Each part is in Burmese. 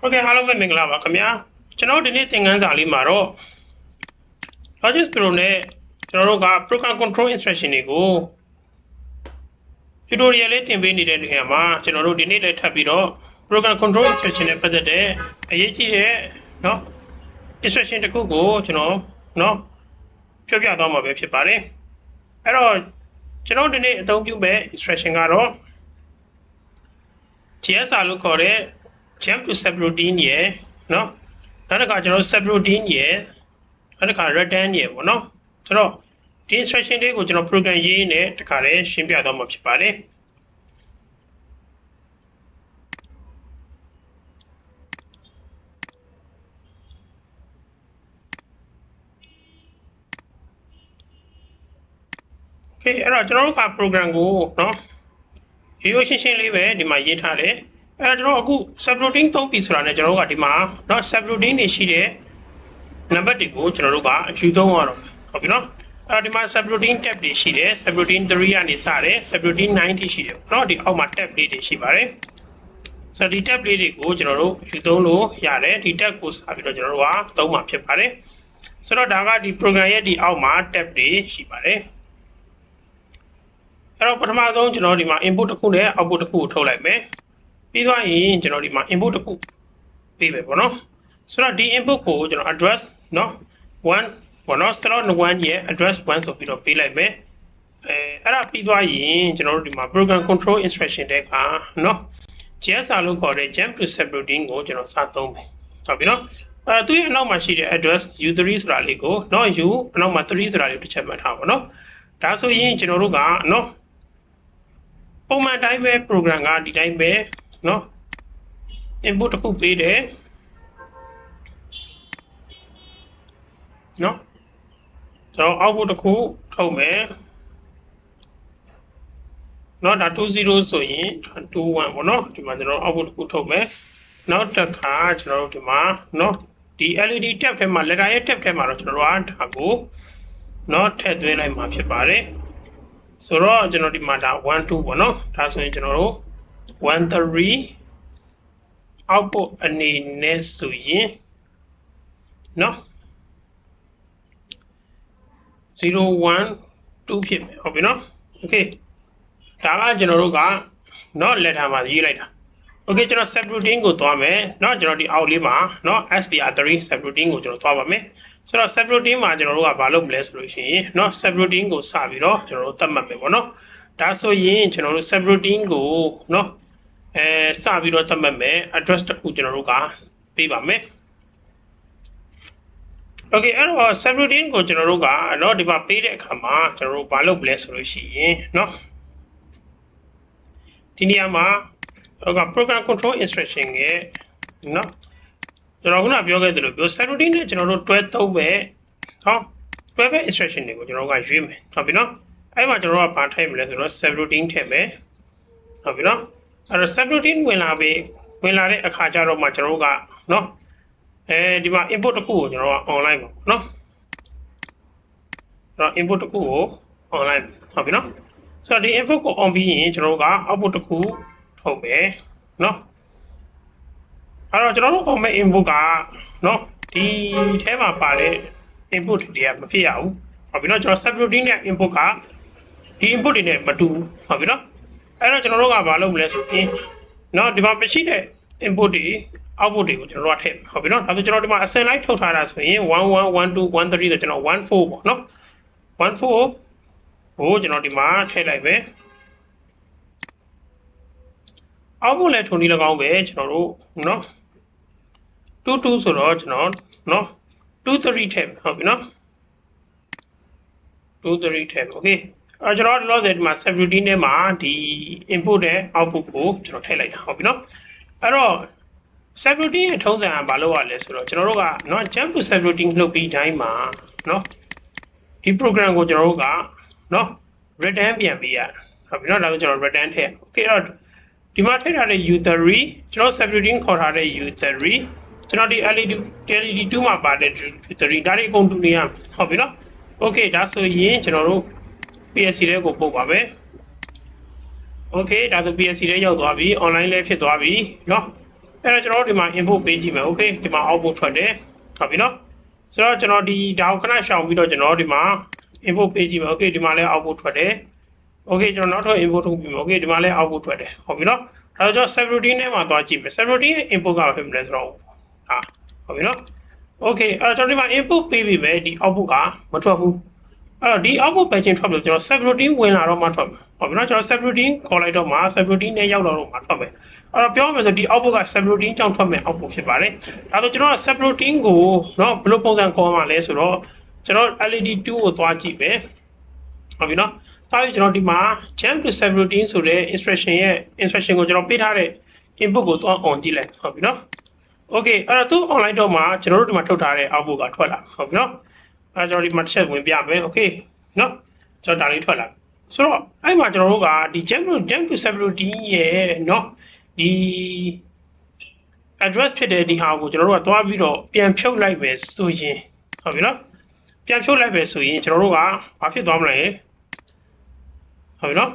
ဟုတ်ကဲ့အားလုံးပဲမင်္ဂလာပါခင်ဗျာကျွန်တော်တို့ဒီနေ့သင်ခန်းစာလေးမှာတော့ Logic Pro နဲ့ကျွန်တော်တို့က Program Control Instruction တွေကို tutorial လေးတင်ပေးနေတဲ့နေရာမှာကျွန်တော်တို့ဒီနေ့လည်းထပ်ပြီးတော့ Program Control Instruction နဲ့ပတ်သက်တဲ့အရေးကြီးတဲ့เนาะ instruction တစ်ခုကိုကျွန်တော်เนาะပြောပြသွားမှာပဲဖြစ်ပါတယ်အဲ့တော့ကျွန်တော်ဒီနေ့အသုံးပြုမဲ့ instruction ကတော့ GSR လို့ခေါ်တဲ့ jump to subroutine ရယ်เนาะနောက်တစ်ခါကျွန်တော် subroutine ရယ်နောက်တစ်ခါ return ရယ်ပေါ့เนาะဆိုတော့ဒီ instruction လေးကိုကျွန်တော် program ရေးနဲ့တခါလေးရှင်းပြသွားမှာဖြစ်ပါတယ် Okay အဲ့တော့ကျွန်တော်တို့က program ကိုเนาะရိုးရိုးရှင်းရှင်းလေးပဲဒီမှာရေးထားတယ် အဲ့တော့ကျွန်တော်အခု subroutine သုံးပြီဆိုတာနဲ့ကျွန်တော်တို့ကဒီမှာเนาะ subroutine တွေရှိတဲ့ number တွေကိုကျွန်တော်တို့ကယူသုံးရတော့ဟုတ်ပြီเนาะအဲ့တော့ဒီမှာ subroutine tab တွေရှိတယ် subroutine 3ကနေစတယ် subroutine 9ထိရှိတယ်เนาะဒီအောက်မှာ tab လေးတွေရှိပါတယ်ဆိုတော့ဒီ tab လေးတွေကိုကျွန်တော်တို့ယူသုံးလို့ရတယ်ဒီ tab ကိုစပြီးတော့ကျွန်တော်တို့ကသုံးမှာဖြစ်ပါတယ်ဆိုတော့ဒါကဒီ program ရဲ့ဒီအောက်မှာ tab တွေရှိပါတယ်အဲ့တော့ပထမဆုံးကျွန်တော်ဒီမှာ input တစ်ခုနဲ့ output တစ်ခုကိုထုတ်လိုက်မယ် ပြီးသွားရင်ကျွန်တော်ဒီမှာ input တစ်ခုပေးမယ်ပေါ့နော်ဆိုတော့ဒီ input ကိုကျွန်တော် address เนาะ1ပေါ့နော် start 1ရဲ့ address 1ဆိုပြီးတော့ပေးလိုက်မယ်အဲအဲ့ဒါပြီးသွားရင်ကျွန်တော်တို့ဒီမှာ program control instruction တဲ့ကเนาะ GSR လို့ခေါ်တဲ့ jump to subroutine ကိုကျွန်တော်စသုံးမယ်ဟုတ်ပြီเนาะအဲသူရဲ့အနောက်မှာရှိတဲ့ address u3 ဆိုတာလေးကိုเนาะ u အနောက်မှာ3ဆိုတာလေးတစ်ချက်မှတ်ထားပါเนาะဒါဆိုရင်ကျွန်တော်တို့ကเนาะပုံမှန်တိုင်းပဲ program ကဒီတိုင်းပဲ နော် input တစ်ခုပေးတယ်နော်ကျွန်တော် output တစ်ခုထုတ်မယ်နော်ဒါ20ဆိုရင်21ပေါ့နော်ဒီမှာကျွန်တော် output တစ်ခုထုတ်မယ်နောက်တစ်ခါကျွန်တော်တို့ဒီမှာနော်ဒီ LED tab ထဲမှာ letter ရဲ့ tab ထဲမှာတော့ကျွန်တော်တို့ကဒါကိုနော်ထည့်သွင်းလိုက်မှာဖြစ်ပါတယ်ဆိုတော့ကျွန်တော်ဒီမှာဒါ1 2ပေါ့နော်ဒါဆိုရင်ကျွန်တော်တို့ 1 3 output အနေနဲ့ဆိုရင်နော်0 1 2ဖြစ်မယ်ဟုတ်ပြီနော် okay ဒါကကျွန်တော်တို့ကနော် letter မှာရေးလိုက်တာ okay ကျွန်တော် subroutine ကိုသွားမယ်เนาะကျွန်တော်ဒီအောက်လေးမှာเนาะ SPR3 subroutine ကိုကျွန်တော်သွားပါမယ်ဆိုတော့ subroutine မှာကျွန်တော်တို့ကဘာလုပ်မလဲဆိုလို့ရှိရင်เนาะ subroutine ကိုစပြီးတော့ကျွန်တော်တို့သတ်မှတ်မယ်ပေါ့เนาะ ဒါဆိုရင်ကျွန်တော်တို့ subroutine ကိုเนาะအဲစပြီးတော့သတ်မှတ်မယ် address တစ်ခုကျွန်တော်တို့ကပေးပါမယ် Okay အဲ့တော့ subroutine ကိုကျွန်တော်တို့ကเนาะဒီမှာပေးတဲ့အခါမှာကျွန်တော်တို့ဘာလုပ်မလဲဆိုလို့ရှိရင်เนาะဒီနေရာမှာတော့က program control instruction ရဲ့เนาะကျွန်တော်ခုနပြောခဲ့သလိုပြော subroutine နဲ့ကျွန်တော်တို့တွဲသုံးပဲဟောတွဲပဲ instruction တွေကိုကျွန်တော်တို့ကရွေးမယ်ဟုတ်ပြီเนาะ အဲ့မှာကျွန်တော်ကဘာထည့်မလဲဆိုတော့ subroutine ထည့်မယ်ဟုတ်ပြီနော်အဲ့တော့ subroutine ဝင်လာပြီဝင်လာတဲ့အခါကျတော့မှကျွန်တော်ကနော်အဲဒီမှာ input တစ်ခုကိုကျွန်တော်က online ပါနော်အဲ့တော့ input တစ်ခုကို online ဟုတ်ပြီနော်ဆိုတော့ဒီ input ကို on ပြီးရင်ကျွန်တော်က output တစ်ခုထုတ်မယ်နော်အဲ့တော့ကျွန်တော်တို့ on မဲ့ input ကနော်ဒီထဲမှာပါတဲ့ input တွေကမဖြစ်ရဘူးဟုတ်ပြီနော်ကျွန်တော် subroutine နဲ့ input က ဒီ input တွေနဲ့မတူဘူးဟုတ်ပြီเนาะအဲ့တော့ကျွန်တော်တို့ကဘာလုပ်မလဲဆိုရင်เนาะဒီမှာမရှိတဲ့ input တွေ output တွေကိုကျွန်တော်တို့ကထည့်ဟုတ်ပြီเนาะဒါဆိုကျွန်တော်ဒီမှာ assign line ထုတ်ထားတာဆိုရင်11 12 13ဆိုကျွန်တော်14ပေါ့เนาะ14ကိုကျွန်တော်ဒီမှာထည့်လိုက်ပဲအောက်ဖို့လည်းထုံဒီ၎င်းပဲကျွန်တော်တို့เนาะ22ဆိုတော့ကျွန်တော်เนาะ23ထည့်ဟုတ်ပြီเนาะ23ထည့် okay အဲကျွန်တော်လောလောဆယ်ဒီမှာ subroutine ထဲမှာဒီ input နဲ့ output ကိုကျွန်တော်ထည့်လိုက်တာဟုတ်ပြီเนาะအဲ့တော့ subroutine ရဲ့ထုံးစံကဘာလို့ရလဲဆိုတော့ကျွန်တော်တို့ကเนาะ jump to subroutine လုပ်ပြီးတိုင်းမှာเนาะဒီ program ကိုကျွန်တော်တို့ကเนาะ return ပြန်ပေးရဟုတ်ပြီเนาะဒါဆိုကျွန်တော် return ထည့် okay အဲ့တော့ဒီမှာထည့်ထားတဲ့ u3 ကျွန်တော် subroutine ခေါ်ထားတဲ့ u3 ကျွန်တော်ဒီ LED LED 2မှာပါတဲ့ u3 ဒါတွေအကုန်တူနေရဟုတ်ပြီเนาะ okay ဒါဆိုရင်ကျွန်တော်တို့ PSC ထဲကိုပို့ပါမယ် okay ဒါဆို PSC ထဲရောက်သွားပြီ online လည်းဖြစ်သွားပြီเนาะ အဲ့တော့ကျွန်တော်တို့ဒီမှာ input ပေးကြည့်မယ် okay ဒီမှာ output ထွက်တယ်ဟုတ်ပြီနော်ဆိုတော့ကျွန်တော်ဒီဒါကိုခဏရှောင်ပြီးတော့ကျွန်တော်ဒီမှာ input ပေးကြည့်မယ် okay ဒီမှာလည်း output ထွက်တယ် okay ကျွန်တော်နောက်ထပ် input ထုတ်ပြီးမယ် okay ဒီမှာလည်း output ထွက်တယ်ဟုတ်ပြီနော်အဲ့တော့ကျွန်တော် subroutine ထဲမှာသွားကြည့်မယ် subroutine ရဲ့ input ကဘာဖြစ်မလဲဆိုတော့ဟာဟုတ်ပြီနော် okay အဲ့တော့ကျွန်တော်ဒီမှာ input ပေးပြီးပဲဒီ output ကမထွက်ဘူး အဲ့တော့ဒီ output patching ထွက်လို့ကျွန်တော် subroutine ဝင်လာတော့မှထွက်မှာဟုတ်ပြီနော်ကျွန်တော် subroutine ခေါ်လိုက်တော့မှ subroutine နဲ့ရောက်တော့မှထွက်မယ်အဲ့တော့ပြောမယ်ဆိုဒီ output က subroutine ကြောင့်ထွက်မယ် output ဖြစ်ပါတယ်ဒါဆိုကျွန်တော်က subroutine ကိုနော်ဘယ်လိုပုံစံခေါ်မှာလဲဆိုတော့ကျွန်တော် LED 2ကိုသွားကြည့်မယ်ဟုတ်ပြီနော်ဒါဆိုကျွန်တော်ဒီမှာ jump to subroutine ဆိုတဲ့ instruction ရဲ့ instruction ကိုကျွန်တော်ပေးထားတဲ့ input ကိုသွား on ကြည့်လိုက်ဟုတ်ပြီနော် okay အဲ့တော့သူ online တော့မှာကျွန်တော်တို့ဒီမှာထုတ်ထားတဲ့ output ကထွက်လာဟုတ်ပြီနော် အဲ့တော့ကျွန်တော်ဒီမှာတစ်ချက်ဝင်ပြမယ် okay နော်ကျွန်တော်ဒါလေးထွက်လာဆိုတော့အဲ့မှာကျွန်တော်တို့ကဒီ jump to jump to subroutine ရဲ့နော်ဒီ address ဖြစ်တဲ့ဒီဟာကိုကျွန်တော်တို့ကသွားပြီးတော့ပြန်ဖြုတ်လိုက်ပဲဆိုရင်ဟုတ်ပြီနော်ပြန်ဖြုတ်လိုက်ပဲဆိုရင်ကျွန်တော်တို့ကဘာဖြစ်သွားမလဲဟုတ်ပြီနော်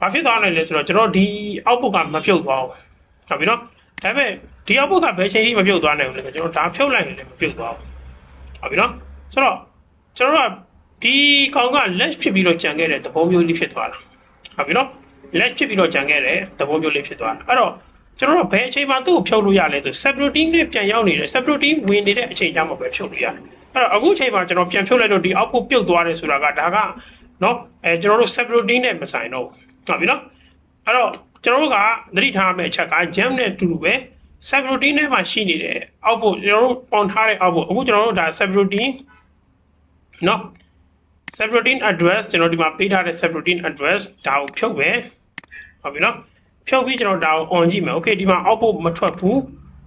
ဘာဖြစ်သွားနိုင်လဲဆိုတော့ကျွန်တော်ဒီ output ကမဖြုတ်သွားဘူးဟုတ်ပြီနော်ဒါပေမဲ့ဒီ output ကဘယ်ချိန်ထိမဖြုတ်သွားနိုင်ဘူးလဲဆိုတော့ကျွန်တော်ဒါဖြုတ်လိုက်ရင်လည်းမဖြုတ်သွားဘူး ဟုတ်ပြီနော်ဆိုတော့ကျွန်တော်တို့ကဒီကောင်က less ဖြစ်ပြီးတော့ကြံခဲ့တဲ့သဘောမျိုးလေးဖြစ်သွားတာဟုတ်ပြီနော် less ဖြစ်ပြီးတော့ကြံခဲ့တဲ့သဘောမျိုးလေးဖြစ်သွားတာအဲ့တော့ကျွန်တော်တို့ဘယ်အချိန်မှသူ့ကိုဖြုတ်လို့ရလဲဆို subroutine နဲ့ပြန်ရောက်နေတဲ့ subroutine ဝင်နေတဲ့အချိန်ကျမှပဲဖြုတ်လို့ရတယ်အဲ့တော့အခုအချိန်မှာကျွန်တော်ပြန်ဖြုတ်လိုက်တော့ဒီ output ပြုတ်သွားတယ်ဆိုတာကဒါကနော်အဲကျွန်တော်တို့ subroutine နဲ့မဆိုင်တော့ဘူးဟုတ်ပြီနော်အဲ့တော့ကျွန်တော်တို့ကသတိထားမယ့်အချက်က jam နဲ့အတူတူပဲ subroutine ထဲမှာရှိနေတဲ့ output ကျွန်တော်တို့ on ထားတဲ့ output အခုကျွန်တော်တို့ဒါ subroutine နော် subroutine address ကျွန်တော်ဒီမှာပေးထားတဲ့ subroutine address ဒါကိုဖြုတ်ပဲဟုတ်ပြီနော်ဖြုတ်ပြီးကျွန်တော်ဒါကို on ကြည့်မယ် okay ဒီမှာ output မထွက်ဘူး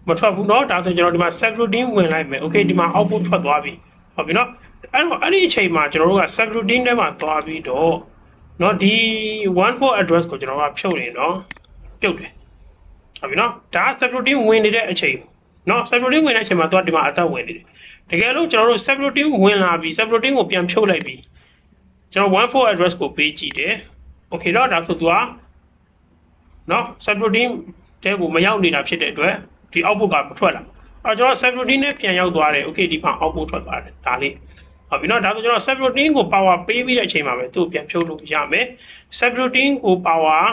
မထွက်ဘူးเนาะဒါဆိုကျွန်တော်ဒီမှာ subroutine ဝင်လိုက်မယ် okay ဒီမှာ output ထွက်သွားပြီဟုတ်ပြီเนาะအဲ့တော့အဲ့ဒီအချိန်မှာကျွန်တော်တို့က subroutine ထဲမှာသွားပြီးတော့เนาะဒီ14 address ကိုကျွန်တော်ကဖြုတ်နေเนาะပြုတ်တယ် ဆိုပြီးနော်ဒါက subroutine ဝင်နေတဲ့အချိန်နော် subroutine ဝင်တဲ့အချိန်မှာသူကဒီမှာအသက်ဝင်နေတယ်တကယ်လို့ကျွန်တော်တို့ subroutine ဝင်လာပြီ subroutine ကိုပြန်ဖြုတ်လိုက်ပြီကျွန်တော်14 address ကိုပေးကြည့်တယ် okay တော့ဒါဆိုသူကနော် subroutine တဲကိုမရောက်နေတာဖြစ်တဲ့အတွက်ဒီ output ကမထွက်လာအဲ့ကျွန်တော် subroutine နဲ့ပြန်ရောက်သွားတယ် okay ဒီမှာ output ထွက်သွားတယ်ဒါလေးဟုတ်ပြီနော်ဒါဆိုကျွန်တော် subroutine ကို power ပေးပြီးတဲ့အချိန်မှာပဲသူ့ပြန်ဖြုတ်လို့ရမယ် subroutine ကို power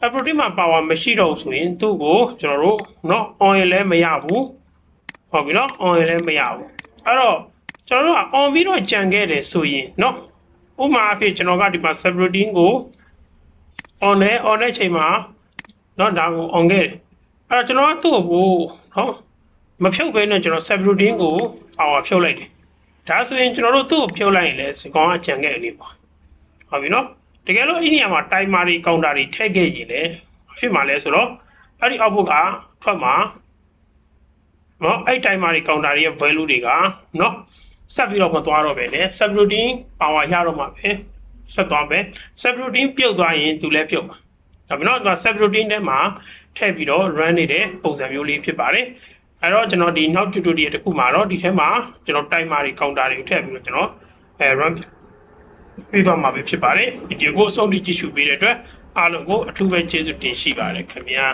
subroutine မှာ power မရှိတော့ဘူးဆိုရင်သူ့ကိုကျွန်တော်တို့เนาะ on ရင်လည်းမရဘူးဟုတ်ပြီเนาะ on ရင်လည်းမရဘူးအဲ့တော့ကျွန်တော်တို့က on ပြီးတော့ကြံခဲ့တယ်ဆိုရင်เนาะဥပမာအဖြစ်ကျွန်တော်ကဒီမှာ subroutine ကို on နဲ့ on တဲ့ချိန်မှာเนาะဒါကို on ခဲ့တယ်အဲ့တော့ကျွန်တော်ကသူ့ကိုเนาะမဖြုတ်ဘဲနဲ့ကျွန်တော် subroutine ကို power ဖြုတ်လိုက်တယ်ဒါဆိုရင်ကျွန်တော်တို့သူ့ကိုဖြုတ်လိုက်ရင်လည်းစကောင်အကြံခဲ့အနေပါဟုတ်ပြီเนาะ တကယ်လို့အဲ့ဒီနေရာမှာတိုင်မာတွေကောင်တာတွေထည့်ခဲ့ရင်လည်းဖြစ်မှာလဲဆိုတော့အဲ့ဒီအောက်ဘုတ်ကထွက်မှာနော်အဲ့တိုင်မာတွေကောင်တာတွေရဲ့ value တွေကနော်ဆက်ပြီးတော့မသွားတော့ပဲနဲ့ subroutine power ရတော့မှာပဲဆက်သွားပဲ subroutine ပြုတ်သွားရင်သူလည်းပြုတ်ပါဒါပေမဲ့တော့ subroutine ထဲမှာထည့်ပြီးတော့ run နေတဲ့ပုံစံမျိုးလေးဖြစ်ပါတယ်အဲ့တော့ကျွန်တော်ဒီနောက် tutorial တစ်ခုမှာတော့ဒီထဲမှာကျွန်တော် timer တွေ counter တွေကိုထည့်ပြီးတော့ကျွန်တော်အဲ run ပြီးတော့မှာပဲဖြစ်ပါတယ်ဗီဒီယိုကိုအဆုံးထိကြည့်ရှုပေးတဲ့အတွက်အားလုံးကိုအထူးပဲကျေးဇူးတင်ရှိပါတယ်ခင်ဗျာ